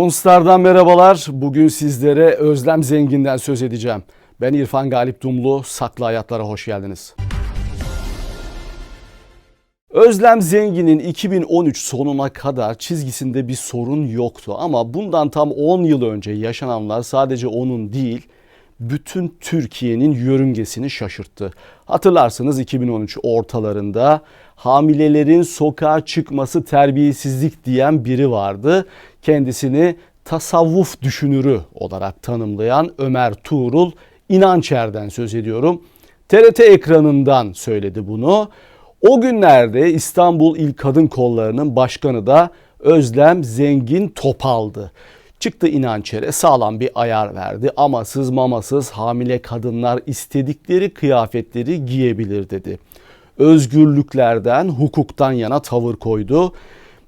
Monster'dan merhabalar. Bugün sizlere Özlem Zengin'den söz edeceğim. Ben İrfan Galip Dumlu. Saklı Hayatlara hoş geldiniz. Özlem Zengin'in 2013 sonuna kadar çizgisinde bir sorun yoktu ama bundan tam 10 yıl önce yaşananlar sadece onun değil, bütün Türkiye'nin yörüngesini şaşırttı. Hatırlarsınız 2013 ortalarında hamilelerin sokağa çıkması terbiyesizlik diyen biri vardı. Kendisini tasavvuf düşünürü olarak tanımlayan Ömer Tuğrul İnançer'den söz ediyorum. TRT ekranından söyledi bunu. O günlerde İstanbul İl Kadın Kolları'nın başkanı da Özlem Zengin Topal'dı. Çıktı inançere sağlam bir ayar verdi. Amasız mamasız hamile kadınlar istedikleri kıyafetleri giyebilir dedi. Özgürlüklerden, hukuktan yana tavır koydu.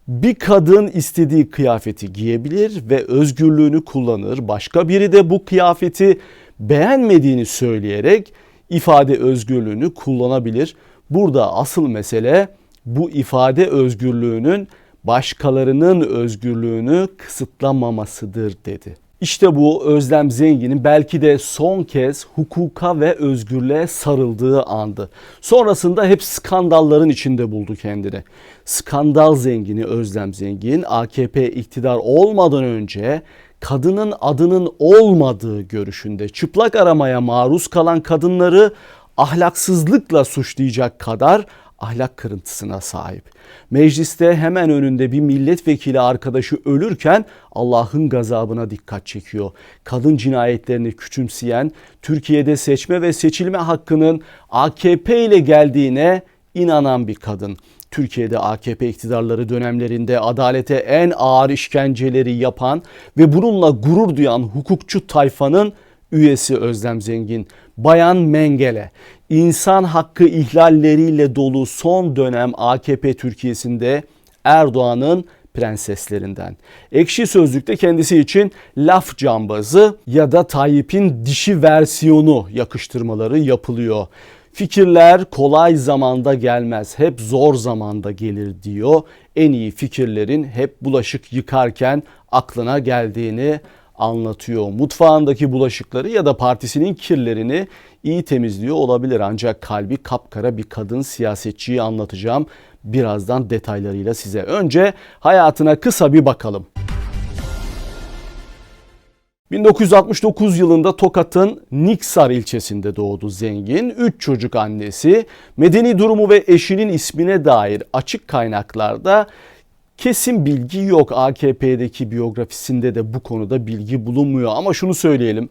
Bir kadın istediği kıyafeti giyebilir ve özgürlüğünü kullanır. Başka biri de bu kıyafeti beğenmediğini söyleyerek ifade özgürlüğünü kullanabilir. Burada asıl mesele bu ifade özgürlüğünün başkalarının özgürlüğünü kısıtlamamasıdır dedi. İşte bu Özlem Zengin'in belki de son kez hukuka ve özgürlüğe sarıldığı andı. Sonrasında hep skandalların içinde buldu kendini. Skandal zengini Özlem Zengin AKP iktidar olmadan önce kadının adının olmadığı görüşünde çıplak aramaya maruz kalan kadınları ahlaksızlıkla suçlayacak kadar ahlak kırıntısına sahip. Mecliste hemen önünde bir milletvekili arkadaşı ölürken Allah'ın gazabına dikkat çekiyor. Kadın cinayetlerini küçümseyen, Türkiye'de seçme ve seçilme hakkının AKP ile geldiğine inanan bir kadın. Türkiye'de AKP iktidarları dönemlerinde adalete en ağır işkenceleri yapan ve bununla gurur duyan hukukçu tayfanın üyesi Özlem Zengin, Bayan Mengele, insan hakkı ihlalleriyle dolu son dönem AKP Türkiye'sinde Erdoğan'ın prenseslerinden. Ekşi Sözlük'te kendisi için laf cambazı ya da Tayyip'in dişi versiyonu yakıştırmaları yapılıyor. Fikirler kolay zamanda gelmez, hep zor zamanda gelir diyor. En iyi fikirlerin hep bulaşık yıkarken aklına geldiğini anlatıyor. Mutfağındaki bulaşıkları ya da partisinin kirlerini iyi temizliyor olabilir ancak kalbi kapkara bir kadın siyasetçiyi anlatacağım birazdan detaylarıyla size. Önce hayatına kısa bir bakalım. 1969 yılında Tokat'ın Niksar ilçesinde doğdu zengin. 3 çocuk annesi. Medeni durumu ve eşinin ismine dair açık kaynaklarda kesin bilgi yok. AKP'deki biyografisinde de bu konuda bilgi bulunmuyor. Ama şunu söyleyelim.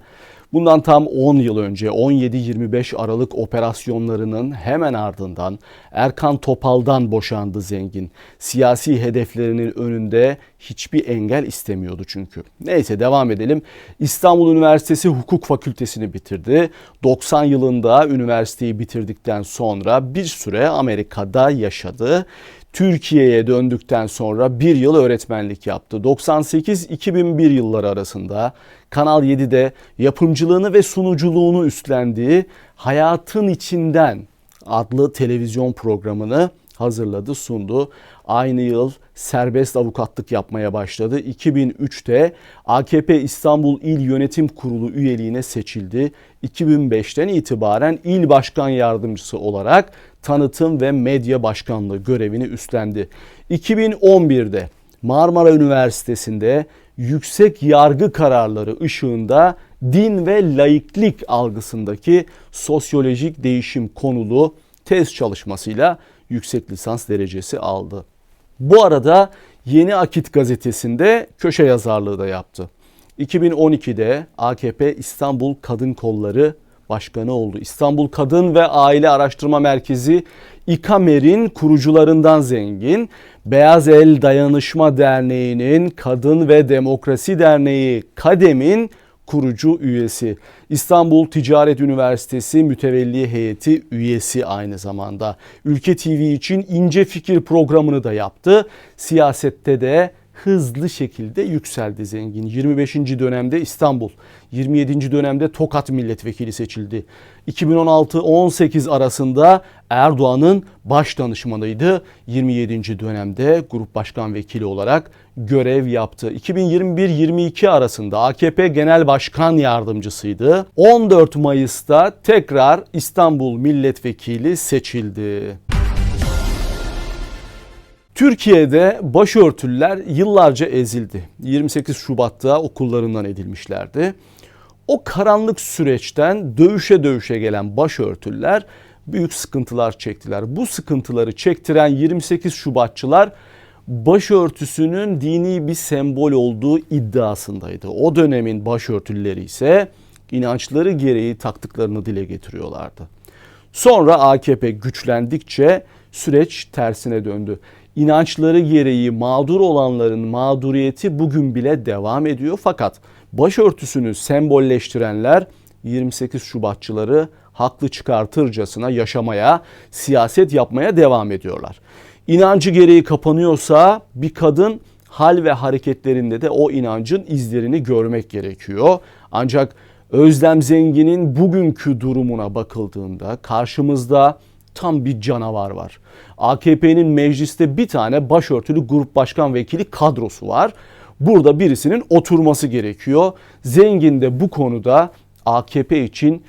Bundan tam 10 yıl önce 17-25 Aralık operasyonlarının hemen ardından Erkan Topal'dan boşandı zengin. Siyasi hedeflerinin önünde hiçbir engel istemiyordu çünkü. Neyse devam edelim. İstanbul Üniversitesi Hukuk Fakültesini bitirdi. 90 yılında üniversiteyi bitirdikten sonra bir süre Amerika'da yaşadı. Türkiye'ye döndükten sonra bir yıl öğretmenlik yaptı. 98-2001 yılları arasında Kanal 7'de yapımcılığını ve sunuculuğunu üstlendiği Hayatın İçinden adlı televizyon programını hazırladı, sundu. Aynı yıl serbest avukatlık yapmaya başladı. 2003'te AKP İstanbul İl Yönetim Kurulu üyeliğine seçildi. 2005'ten itibaren il başkan yardımcısı olarak tanıtım ve medya başkanlığı görevini üstlendi. 2011'de Marmara Üniversitesi'nde yüksek yargı kararları ışığında din ve laiklik algısındaki sosyolojik değişim konulu tez çalışmasıyla yüksek lisans derecesi aldı. Bu arada Yeni Akit gazetesinde köşe yazarlığı da yaptı. 2012'de AKP İstanbul Kadın Kolları Başkanı oldu. İstanbul Kadın ve Aile Araştırma Merkezi İKAMER'in kurucularından zengin, Beyaz El Dayanışma Derneği'nin Kadın ve Demokrasi Derneği KADEM'in kurucu üyesi. İstanbul Ticaret Üniversitesi Mütevelli Heyeti üyesi aynı zamanda. Ülke TV için İnce Fikir programını da yaptı. Siyasette de hızlı şekilde yükseldi zengin. 25. dönemde İstanbul, 27. dönemde Tokat milletvekili seçildi. 2016-18 arasında Erdoğan'ın baş danışmanıydı. 27. dönemde grup başkan vekili olarak görev yaptı. 2021-22 arasında AKP Genel Başkan Yardımcısıydı. 14 Mayıs'ta tekrar İstanbul milletvekili seçildi. Türkiye'de başörtüler yıllarca ezildi. 28 Şubat'ta okullarından edilmişlerdi. O karanlık süreçten dövüşe dövüşe gelen başörtüler büyük sıkıntılar çektiler. Bu sıkıntıları çektiren 28 Şubatçılar başörtüsünün dini bir sembol olduğu iddiasındaydı. O dönemin başörtüleri ise inançları gereği taktıklarını dile getiriyorlardı. Sonra AKP güçlendikçe süreç tersine döndü. İnançları gereği mağdur olanların mağduriyeti bugün bile devam ediyor. Fakat başörtüsünü sembolleştirenler 28 Şubatçıları haklı çıkartırcasına yaşamaya, siyaset yapmaya devam ediyorlar. İnancı gereği kapanıyorsa bir kadın hal ve hareketlerinde de o inancın izlerini görmek gerekiyor. Ancak Özlem Zengin'in bugünkü durumuna bakıldığında karşımızda tam bir canavar var. AKP'nin mecliste bir tane başörtülü grup başkan vekili kadrosu var. Burada birisinin oturması gerekiyor. Zengin de bu konuda AKP için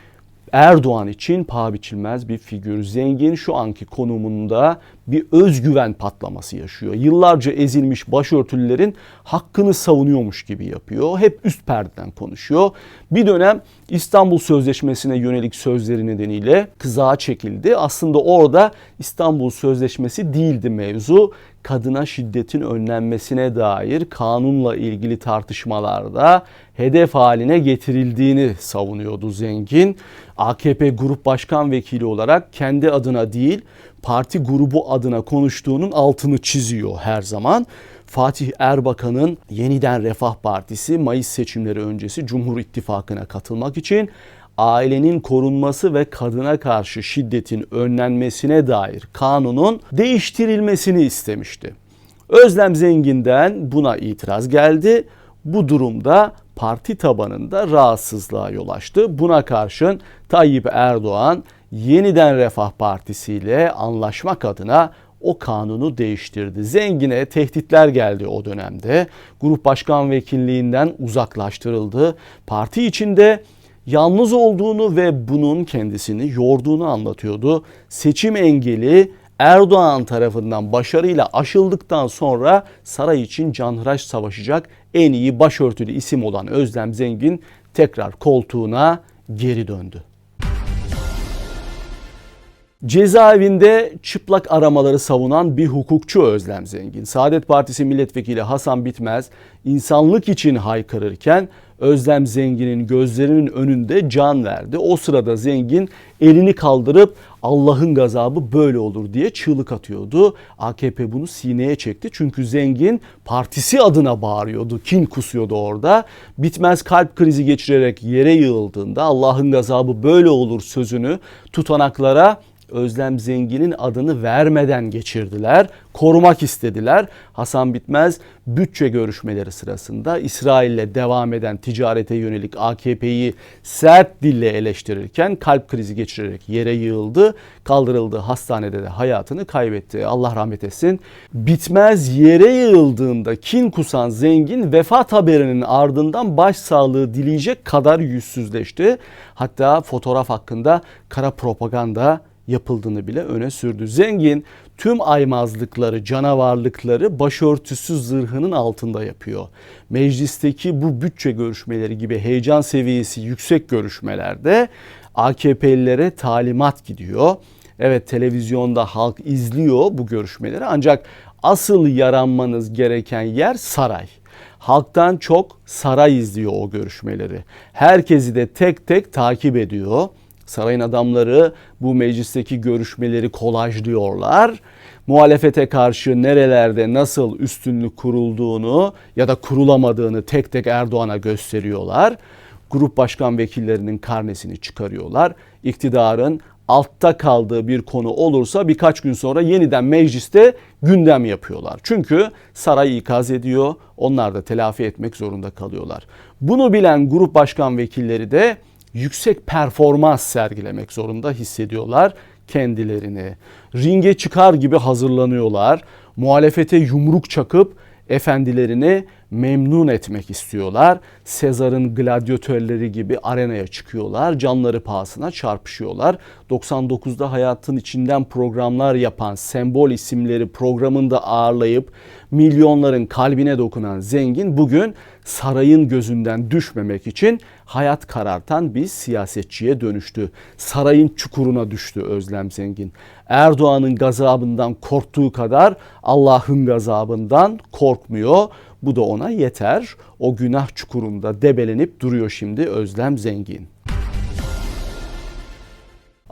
Erdoğan için paha biçilmez bir figür. Zengin şu anki konumunda bir özgüven patlaması yaşıyor. Yıllarca ezilmiş başörtülülerin hakkını savunuyormuş gibi yapıyor. Hep üst perdeden konuşuyor. Bir dönem İstanbul Sözleşmesi'ne yönelik sözleri nedeniyle kızağa çekildi. Aslında orada İstanbul Sözleşmesi değildi mevzu. Kadına şiddetin önlenmesine dair kanunla ilgili tartışmalarda hedef haline getirildiğini savunuyordu Zengin. AKP Grup Başkan Vekili olarak kendi adına değil parti grubu adına konuştuğunun altını çiziyor her zaman. Fatih Erbakan'ın yeniden Refah Partisi Mayıs seçimleri öncesi Cumhur İttifakı'na katılmak için ailenin korunması ve kadına karşı şiddetin önlenmesine dair kanunun değiştirilmesini istemişti. Özlem Zengin'den buna itiraz geldi. Bu durumda parti tabanında rahatsızlığa yol açtı. Buna karşın Tayyip Erdoğan yeniden Refah Partisi ile anlaşmak adına o kanunu değiştirdi. Zengine tehditler geldi o dönemde. Grup başkan vekilliğinden uzaklaştırıldı. Parti içinde yalnız olduğunu ve bunun kendisini yorduğunu anlatıyordu. Seçim engeli Erdoğan tarafından başarıyla aşıldıktan sonra saray için canhıraş savaşacak en iyi başörtülü isim olan Özlem Zengin tekrar koltuğuna geri döndü. Cezaevinde çıplak aramaları savunan bir hukukçu Özlem Zengin. Saadet Partisi milletvekili Hasan Bitmez insanlık için haykırırken Özlem Zengin'in gözlerinin önünde can verdi. O sırada Zengin elini kaldırıp Allah'ın gazabı böyle olur diye çığlık atıyordu. AKP bunu sineye çekti çünkü Zengin partisi adına bağırıyordu, kin kusuyordu orada. Bitmez kalp krizi geçirerek yere yığıldığında Allah'ın gazabı böyle olur sözünü tutanaklara Özlem Zengin'in adını vermeden geçirdiler. Korumak istediler. Hasan Bitmez bütçe görüşmeleri sırasında İsrail'le devam eden ticarete yönelik AKP'yi sert dille eleştirirken kalp krizi geçirerek yere yığıldı. Kaldırıldı hastanede de hayatını kaybetti. Allah rahmet etsin. Bitmez yere yığıldığında kin kusan zengin vefat haberinin ardından başsağlığı dileyecek kadar yüzsüzleşti. Hatta fotoğraf hakkında kara propaganda yapıldığını bile öne sürdü. Zengin tüm aymazlıkları, canavarlıkları başörtüsü zırhının altında yapıyor. Meclisteki bu bütçe görüşmeleri gibi heyecan seviyesi yüksek görüşmelerde AKP'lilere talimat gidiyor. Evet televizyonda halk izliyor bu görüşmeleri ancak asıl yaranmanız gereken yer saray. Halktan çok saray izliyor o görüşmeleri. Herkesi de tek tek takip ediyor. Sarayın adamları bu meclisteki görüşmeleri kolajlıyorlar. Muhalefete karşı nerelerde nasıl üstünlük kurulduğunu ya da kurulamadığını tek tek Erdoğan'a gösteriyorlar. Grup başkan vekillerinin karnesini çıkarıyorlar. iktidarın altta kaldığı bir konu olursa birkaç gün sonra yeniden mecliste gündem yapıyorlar. Çünkü saray ikaz ediyor. Onlar da telafi etmek zorunda kalıyorlar. Bunu bilen grup başkan vekilleri de yüksek performans sergilemek zorunda hissediyorlar kendilerini. Ringe çıkar gibi hazırlanıyorlar. Muhalefete yumruk çakıp efendilerini memnun etmek istiyorlar. Sezar'ın gladyatörleri gibi arenaya çıkıyorlar. Canları pahasına çarpışıyorlar. 99'da hayatın içinden programlar yapan sembol isimleri programında ağırlayıp milyonların kalbine dokunan zengin bugün sarayın gözünden düşmemek için hayat karartan bir siyasetçiye dönüştü. Sarayın çukuruna düştü Özlem Zengin. Erdoğan'ın gazabından korktuğu kadar Allah'ın gazabından korkmuyor. Bu da ona yeter. O günah çukurunda debelenip duruyor şimdi Özlem Zengin.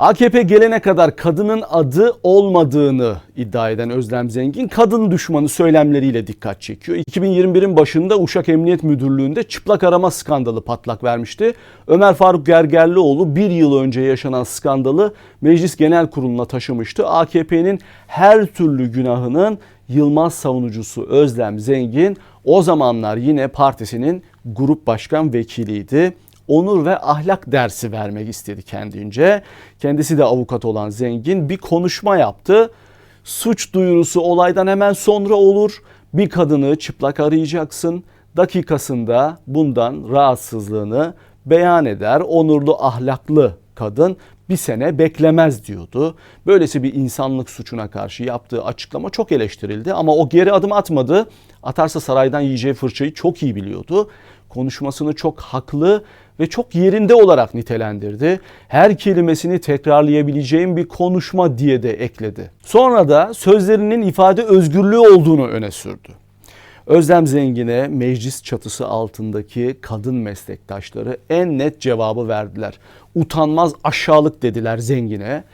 AKP gelene kadar kadının adı olmadığını iddia eden Özlem Zengin kadın düşmanı söylemleriyle dikkat çekiyor. 2021'in başında Uşak Emniyet Müdürlüğü'nde çıplak arama skandalı patlak vermişti. Ömer Faruk Gergerlioğlu bir yıl önce yaşanan skandalı Meclis Genel Kurulu'na taşımıştı. AKP'nin her türlü günahının Yılmaz savunucusu Özlem Zengin o zamanlar yine partisinin grup başkan vekiliydi onur ve ahlak dersi vermek istedi kendince. Kendisi de avukat olan zengin bir konuşma yaptı. Suç duyurusu olaydan hemen sonra olur. Bir kadını çıplak arayacaksın. Dakikasında bundan rahatsızlığını beyan eder. Onurlu, ahlaklı kadın bir sene beklemez diyordu. Böylesi bir insanlık suçuna karşı yaptığı açıklama çok eleştirildi ama o geri adım atmadı. Atarsa saraydan yiyeceği fırçayı çok iyi biliyordu. Konuşmasını çok haklı ve çok yerinde olarak nitelendirdi. Her kelimesini tekrarlayabileceğim bir konuşma diye de ekledi. Sonra da sözlerinin ifade özgürlüğü olduğunu öne sürdü. Özlem Zengin'e meclis çatısı altındaki kadın meslektaşları en net cevabı verdiler. Utanmaz aşağılık dediler Zengin'e.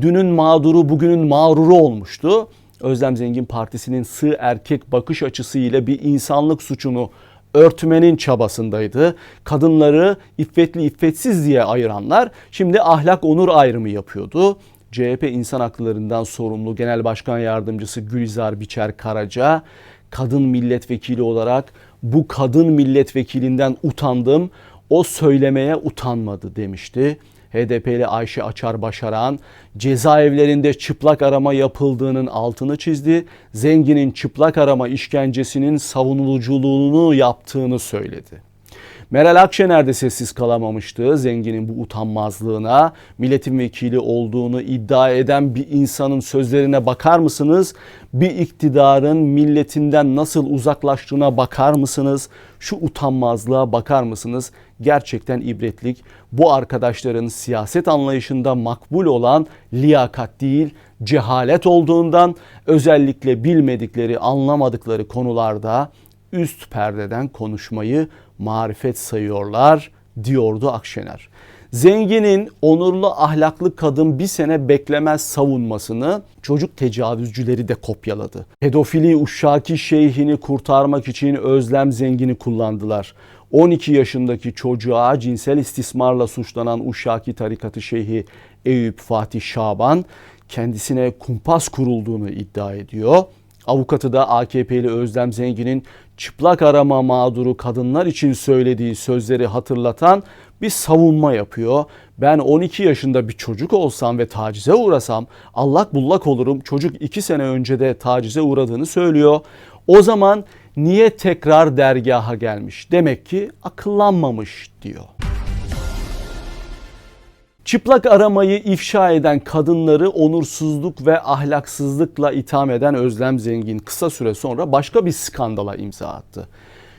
Dünün mağduru bugünün mağruru olmuştu. Özlem Zengin Partisi'nin sığ erkek bakış açısı ile bir insanlık suçunu örtmenin çabasındaydı. Kadınları iffetli iffetsiz diye ayıranlar şimdi ahlak onur ayrımı yapıyordu. CHP insan haklarından sorumlu Genel Başkan Yardımcısı Gülizar Biçer Karaca kadın milletvekili olarak bu kadın milletvekilinden utandım. O söylemeye utanmadı demişti. HDP'li Ayşe Açar Başaran cezaevlerinde çıplak arama yapıldığının altını çizdi. Zenginin çıplak arama işkencesinin savunuluculuğunu yaptığını söyledi. Meral Akşener de sessiz kalamamıştı. Zenginin bu utanmazlığına, milletin vekili olduğunu iddia eden bir insanın sözlerine bakar mısınız? Bir iktidarın milletinden nasıl uzaklaştığına bakar mısınız? Şu utanmazlığa bakar mısınız? Gerçekten ibretlik. Bu arkadaşların siyaset anlayışında makbul olan liyakat değil, cehalet olduğundan özellikle bilmedikleri, anlamadıkları konularda üst perdeden konuşmayı marifet sayıyorlar diyordu Akşener. Zenginin onurlu ahlaklı kadın bir sene beklemez savunmasını çocuk tecavüzcüleri de kopyaladı. Pedofili Uşşaki şeyhini kurtarmak için Özlem Zengin'i kullandılar. 12 yaşındaki çocuğa cinsel istismarla suçlanan Uşşaki tarikatı şeyhi Eyüp Fatih Şaban kendisine kumpas kurulduğunu iddia ediyor. Avukatı da AKP'li Özlem Zengin'in çıplak arama mağduru kadınlar için söylediği sözleri hatırlatan bir savunma yapıyor. Ben 12 yaşında bir çocuk olsam ve tacize uğrasam allak bullak olurum. Çocuk 2 sene önce de tacize uğradığını söylüyor. O zaman niye tekrar dergaha gelmiş? Demek ki akıllanmamış diyor. Çıplak aramayı ifşa eden kadınları onursuzluk ve ahlaksızlıkla itham eden Özlem Zengin kısa süre sonra başka bir skandala imza attı.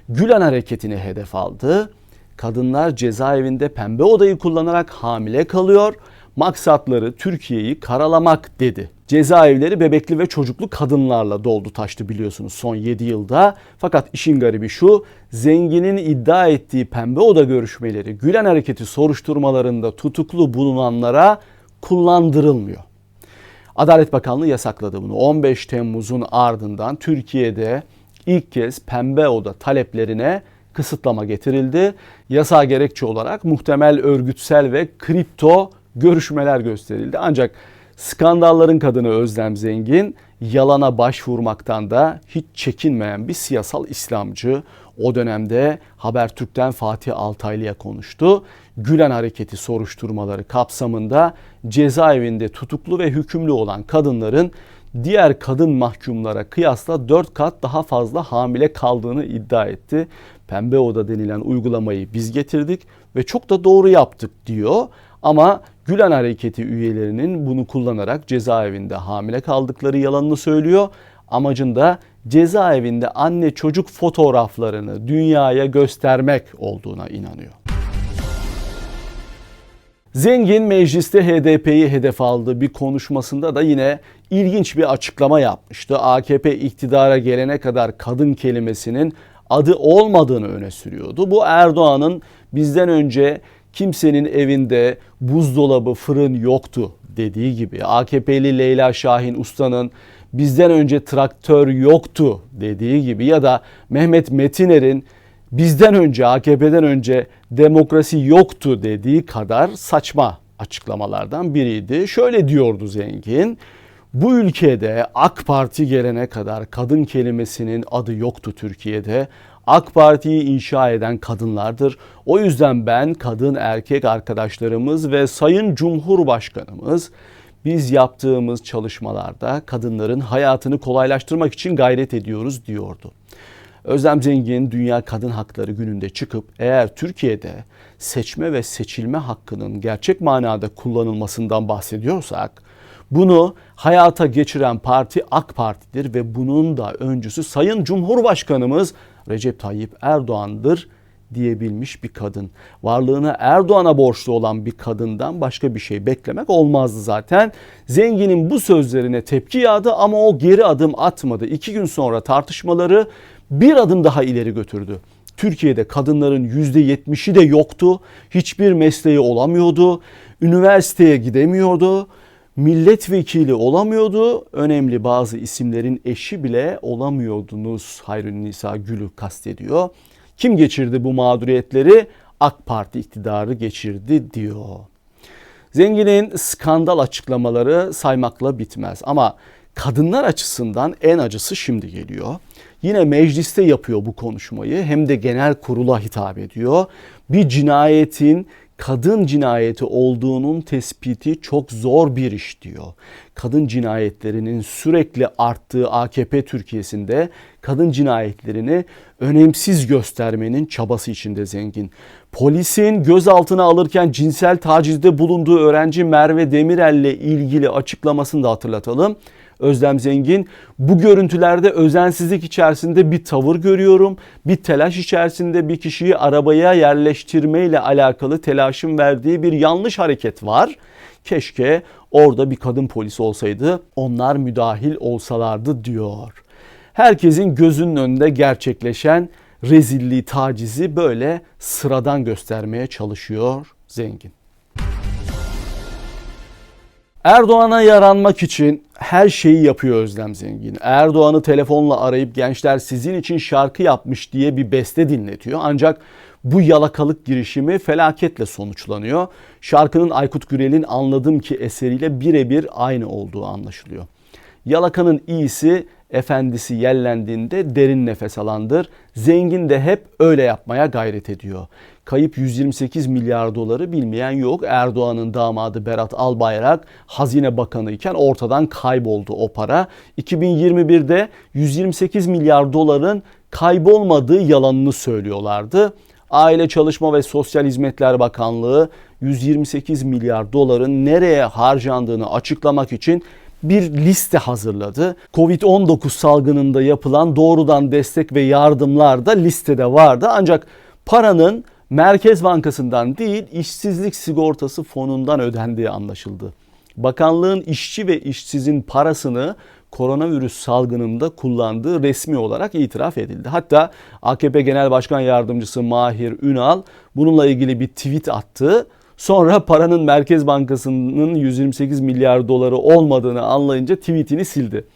Gülen hareketini hedef aldı. Kadınlar cezaevinde pembe odayı kullanarak hamile kalıyor. Maksatları Türkiye'yi karalamak dedi. Cezaevleri bebekli ve çocuklu kadınlarla doldu taştı biliyorsunuz son 7 yılda. Fakat işin garibi şu, zenginin iddia ettiği pembe oda görüşmeleri Gülen Hareketi soruşturmalarında tutuklu bulunanlara kullandırılmıyor. Adalet Bakanlığı yasakladı bunu. 15 Temmuz'un ardından Türkiye'de ilk kez pembe oda taleplerine kısıtlama getirildi. Yasa gerekçe olarak muhtemel örgütsel ve kripto görüşmeler gösterildi. Ancak skandalların kadını Özlem Zengin yalana başvurmaktan da hiç çekinmeyen bir siyasal İslamcı. O dönemde Habertürk'ten Fatih Altaylı'ya konuştu. Gülen hareketi soruşturmaları kapsamında cezaevinde tutuklu ve hükümlü olan kadınların diğer kadın mahkumlara kıyasla 4 kat daha fazla hamile kaldığını iddia etti. Pembe oda denilen uygulamayı biz getirdik ve çok da doğru yaptık diyor. Ama Gülen Hareketi üyelerinin bunu kullanarak cezaevinde hamile kaldıkları yalanını söylüyor. Amacında cezaevinde anne çocuk fotoğraflarını dünyaya göstermek olduğuna inanıyor. Zengin mecliste HDP'yi hedef aldı. Bir konuşmasında da yine ilginç bir açıklama yapmıştı. AKP iktidara gelene kadar kadın kelimesinin adı olmadığını öne sürüyordu. Bu Erdoğan'ın bizden önce kimsenin evinde buzdolabı, fırın yoktu dediği gibi. AKP'li Leyla Şahin Usta'nın bizden önce traktör yoktu dediği gibi ya da Mehmet Metiner'in bizden önce AKP'den önce demokrasi yoktu dediği kadar saçma açıklamalardan biriydi. Şöyle diyordu Zengin. Bu ülkede AK Parti gelene kadar kadın kelimesinin adı yoktu Türkiye'de. AK Parti'yi inşa eden kadınlardır. O yüzden ben kadın erkek arkadaşlarımız ve Sayın Cumhurbaşkanımız biz yaptığımız çalışmalarda kadınların hayatını kolaylaştırmak için gayret ediyoruz diyordu. Özlem Zengin Dünya Kadın Hakları Günü'nde çıkıp eğer Türkiye'de seçme ve seçilme hakkının gerçek manada kullanılmasından bahsediyorsak bunu hayata geçiren parti AK Parti'dir ve bunun da öncüsü Sayın Cumhurbaşkanımız Recep Tayyip Erdoğan'dır diyebilmiş bir kadın. Varlığını Erdoğan'a borçlu olan bir kadından başka bir şey beklemek olmazdı zaten. Zenginin bu sözlerine tepki yağdı ama o geri adım atmadı. İki gün sonra tartışmaları bir adım daha ileri götürdü. Türkiye'de kadınların %70'i de yoktu. Hiçbir mesleği olamıyordu. Üniversiteye gidemiyordu. Milletvekili olamıyordu. Önemli bazı isimlerin eşi bile olamıyordunuz. Hayrun Nisa Gül'ü kastediyor. Kim geçirdi bu mağduriyetleri? AK Parti iktidarı geçirdi diyor. Zenginin skandal açıklamaları saymakla bitmez ama kadınlar açısından en acısı şimdi geliyor. Yine mecliste yapıyor bu konuşmayı hem de genel kurula hitap ediyor. Bir cinayetin kadın cinayeti olduğunun tespiti çok zor bir iş diyor. Kadın cinayetlerinin sürekli arttığı AKP Türkiye'sinde kadın cinayetlerini önemsiz göstermenin çabası içinde zengin. Polisin gözaltına alırken cinsel tacizde bulunduğu öğrenci Merve Demirel ile ilgili açıklamasını da hatırlatalım. Özlem Zengin. Bu görüntülerde özensizlik içerisinde bir tavır görüyorum. Bir telaş içerisinde bir kişiyi arabaya yerleştirme ile alakalı telaşın verdiği bir yanlış hareket var. Keşke orada bir kadın polis olsaydı onlar müdahil olsalardı diyor. Herkesin gözünün önünde gerçekleşen rezilliği, tacizi böyle sıradan göstermeye çalışıyor zengin. Erdoğan'a yaranmak için her şeyi yapıyor Özlem Zengin. Erdoğan'ı telefonla arayıp gençler sizin için şarkı yapmış diye bir beste dinletiyor. Ancak bu yalakalık girişimi felaketle sonuçlanıyor. Şarkının Aykut Gürel'in anladım ki eseriyle birebir aynı olduğu anlaşılıyor. Yalakanın iyisi efendisi yellendiğinde derin nefes alandır. Zengin de hep öyle yapmaya gayret ediyor. Kayıp 128 milyar doları bilmeyen yok. Erdoğan'ın damadı Berat Albayrak Hazine Bakanı iken ortadan kayboldu o para. 2021'de 128 milyar doların kaybolmadığı yalanını söylüyorlardı. Aile Çalışma ve Sosyal Hizmetler Bakanlığı 128 milyar doların nereye harcandığını açıklamak için bir liste hazırladı. Covid-19 salgınında yapılan doğrudan destek ve yardımlar da listede vardı. Ancak paranın Merkez Bankası'ndan değil işsizlik sigortası fonundan ödendiği anlaşıldı. Bakanlığın işçi ve işsizin parasını koronavirüs salgınında kullandığı resmi olarak itiraf edildi. Hatta AKP Genel Başkan Yardımcısı Mahir Ünal bununla ilgili bir tweet attı. Sonra paranın Merkez Bankası'nın 128 milyar doları olmadığını anlayınca tweetini sildi.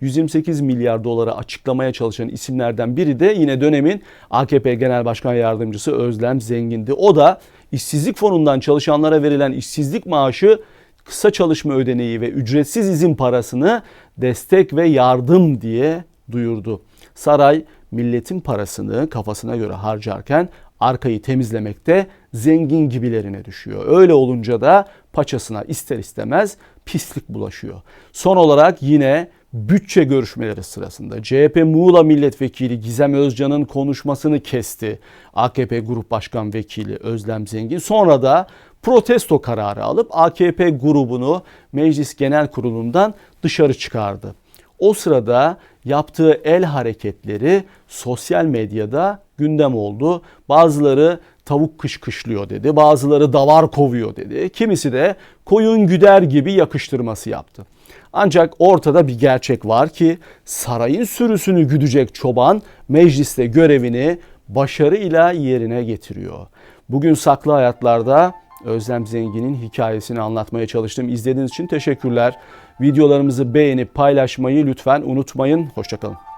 128 milyar dolara açıklamaya çalışan isimlerden biri de yine dönemin AKP Genel Başkan Yardımcısı Özlem Zengin'di. O da işsizlik fonundan çalışanlara verilen işsizlik maaşı kısa çalışma ödeneği ve ücretsiz izin parasını destek ve yardım diye duyurdu. Saray milletin parasını kafasına göre harcarken arkayı temizlemekte zengin gibilerine düşüyor. Öyle olunca da paçasına ister istemez pislik bulaşıyor. Son olarak yine bütçe görüşmeleri sırasında CHP Muğla Milletvekili Gizem Özcan'ın konuşmasını kesti. AKP Grup Başkan Vekili Özlem Zengin sonra da protesto kararı alıp AKP grubunu Meclis Genel Kurulu'ndan dışarı çıkardı. O sırada yaptığı el hareketleri sosyal medyada gündem oldu. Bazıları tavuk kışkışlıyor dedi. Bazıları davar kovuyor dedi. Kimisi de koyun güder gibi yakıştırması yaptı. Ancak ortada bir gerçek var ki sarayın sürüsünü güdecek çoban mecliste görevini başarıyla yerine getiriyor. Bugün Saklı Hayatlar'da Özlem Zengin'in hikayesini anlatmaya çalıştım. İzlediğiniz için teşekkürler. Videolarımızı beğenip paylaşmayı lütfen unutmayın. Hoşçakalın.